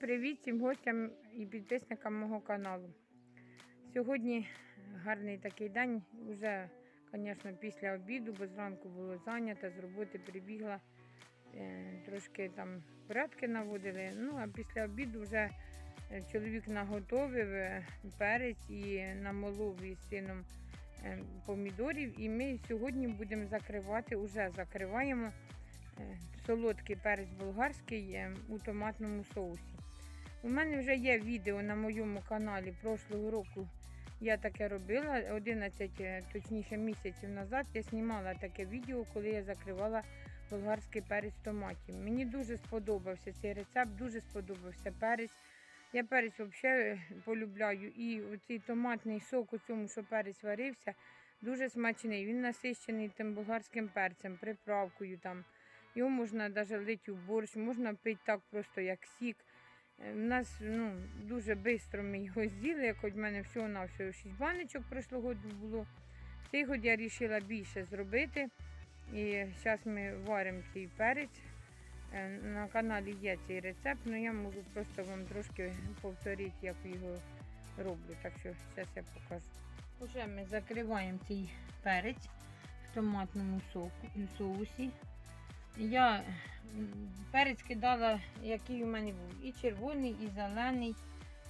привіт всім гостям і підписникам мого каналу. Сьогодні гарний такий день. Уже, звісно, після обіду, бо зранку було зайнято, з роботи прибігла, е, трошки там порядки наводили. Ну, а після обіду вже е, чоловік наготовив е, перець і намолов із сином помідорів. І ми сьогодні будемо закривати, уже закриваємо солодкий перець болгарський у томатному соусі. У мене вже є відео на моєму каналі прошлого року. Я таке робила 11, е, точніше місяців назад. Я знімала таке відео, коли я закривала болгарський перець в томаті. Мені дуже сподобався цей рецепт, дуже сподобався перець. Я перець взагалі полюбляю. І оцей томатний сок у цьому, що перець варився, дуже смачний. Він насищений тим болгарським перцем, приправкою там. Його можна навіть лити в борщ, можна пити так просто як сік. Е, У нас ну, дуже швидко ми його з'їли, як от в мене всього на всього 6 баночок прошлого року було. Цей год я вирішила більше зробити. І зараз ми варимо цей перець. Е, На каналі є цей рецепт, але я можу просто вам трошки повторити, як його роблю. Так що зараз я покажу. Уже ми закриваємо цей перець в томатному соку, соусі. Я перець кидала, який у мене був. І червоний, і зелений.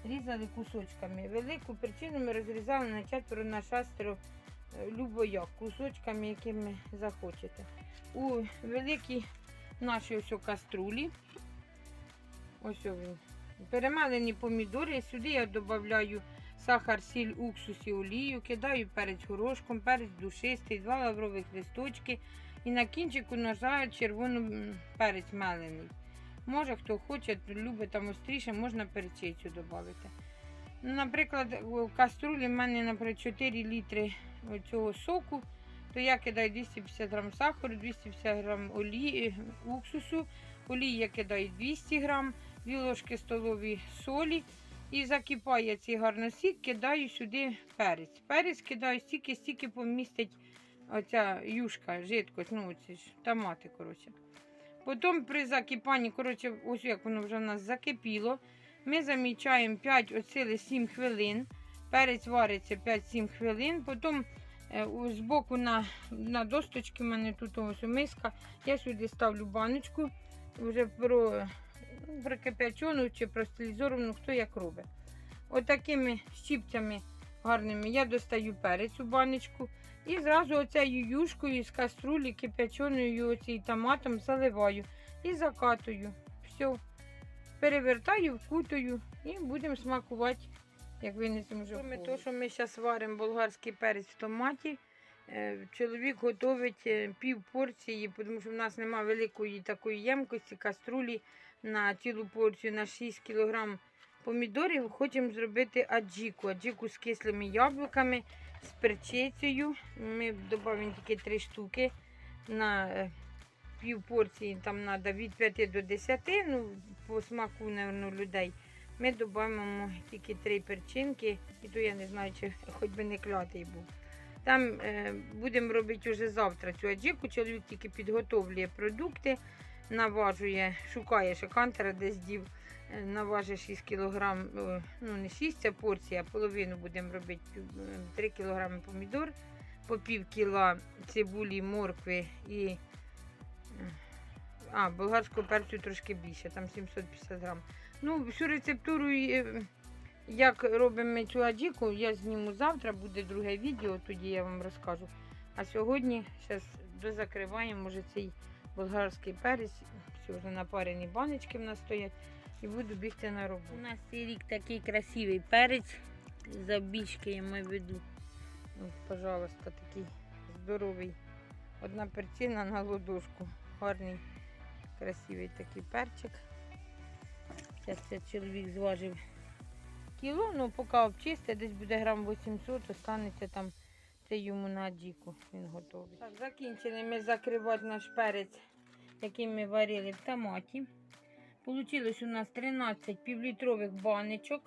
Різали кусочками. Велику причину ми розрізали на четверо, на шестеро, е, любояк, кусочками, якими захочете. У великій нашій ось каструлі. Ось він. Перемелені помідори. Сюди я додаю сахар, сіль, уксус і олію, кидаю перець горошком, перець душистий, два лаврових листочки. І на кінчику ножа червоний перець мелений. Може, хто хоче, любить там остріше, можна перчицю додати. Наприклад, в каструлі в мене наприклад, 4 літри цього соку, то я кидаю 250 грам сахару, 250 грам олії, уксусу, олії я кидаю 200 грам, 2 ложки столові солі. І закипає цей гарно сік, кидаю сюди перець. Перець кидаю стільки, стільки помістить оця юшка, жидкость, ну ці ж томати, коротше. Потім при закипанні, коротше, ось як воно вже в нас закипіло, ми замічаємо 5 оцили 7 хвилин. Перець вариться 5-7 хвилин. Потім е, у- збоку на, на досточки, в мене тут ось миска, я сюди ставлю баночку, вже про, прикипячену чи простилізовану, хто як робить. Отакими щіпцями гарними я достаю перець у баночку. І зразу оцею юшкою з каструлі кипяченою оцій томатом заливаю і закатую. Все. Перевертаю, вкутую і будемо смакувати, як винесемо вже. Ми то, що ми зараз варимо болгарський перець в томаті. е, Чоловік готовить е, пів порції, тому що в нас немає великої такої ємкості, каструлі на цілу порцію на 6 кг помідорів. Хочемо зробити аджіку. Аджіку з кислими яблуками з перчицею. Ми додаємо тільки 3 штуки на е, пів порції, там треба від 5 до 10, ну, по смаку, напевно, людей. Ми додаємо тільки 3 перчинки, і то я не знаю, чи хоч би не клятий був. Там е, будемо робити вже завтра цю аджику. Чоловік тільки підготовлює продукти, наважує, шукає шакантера, десь дів, е, наважує 6 кг, ну не 6 а порція, половину будемо робити е, 3 кг помідор, по пів кіла цибулі, моркви і е, а, болгарського перцю трошки більше, там 750 грам. Ну, всю рецептуру, е, як робимо цю аджіку, я зніму завтра, буде друге відео, тоді я вам розкажу. А сьогодні зараз дозакриваємо може цей болгарський перець. Все, вже напарені баночки в нас стоять. І буду бігти на роботу. У нас цей рік такий красивий перець. Забічки я маю в виду. Ось, пожалуйста, такий здоровий. Одна перцина на ладошку. Гарний, красивий такий перчик. Зараз це чоловік зважив кіло, ну поки обчистить, десь буде грам 800, останеться там це йому на діку. Він готовий. Так, закінчили ми закривати наш перець, який ми варили в томаті. Получилось у нас 13 півлітрових баночок.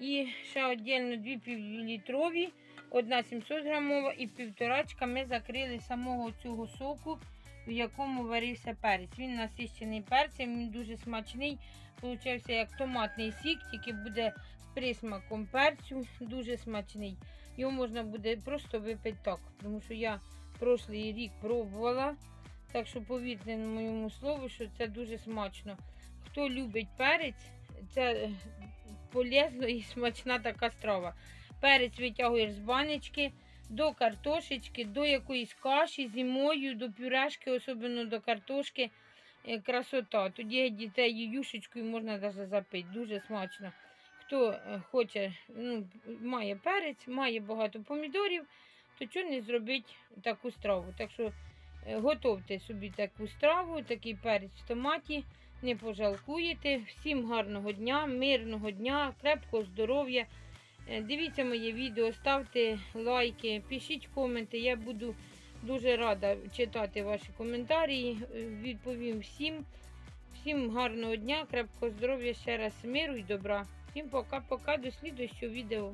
І ще віддільно дві півлітрові, одна 700 грамова і півторачка ми закрили самого цього соку в якому варився перець. Він насищений перцем, він дуже смачний. Получився як томатний сік, тільки буде з присмаком перцю, дуже смачний. Його можна буде просто випити так, тому що я прошлий рік пробувала. Так що повірте на моєму слову, що це дуже смачно. Хто любить перець, це е, полезно і смачна така страва. Перець витягуєш з банячки до картошечки, до якоїсь каші зимою, до пюрешки, особливо до картошки. Е, Красота. Тоді дітей юшечкою можна навіть запити. Дуже смачно. Хто е, хоче, ну, має перець, має багато помідорів, то чого не зробити таку страву. Так що е, готовте собі таку страву, такий перець в томаті, не пожалкуєте. Всім гарного дня, мирного дня, крепкого здоров'я. Е, Дивіться моє відео, ставте лайки, пишіть коменти. Я буду дуже рада читати ваші коментарі. Відповім всім. Всім гарного дня, крепкого здоров'я, ще раз миру і добра. Всім пока-пока, до слідуючого відео.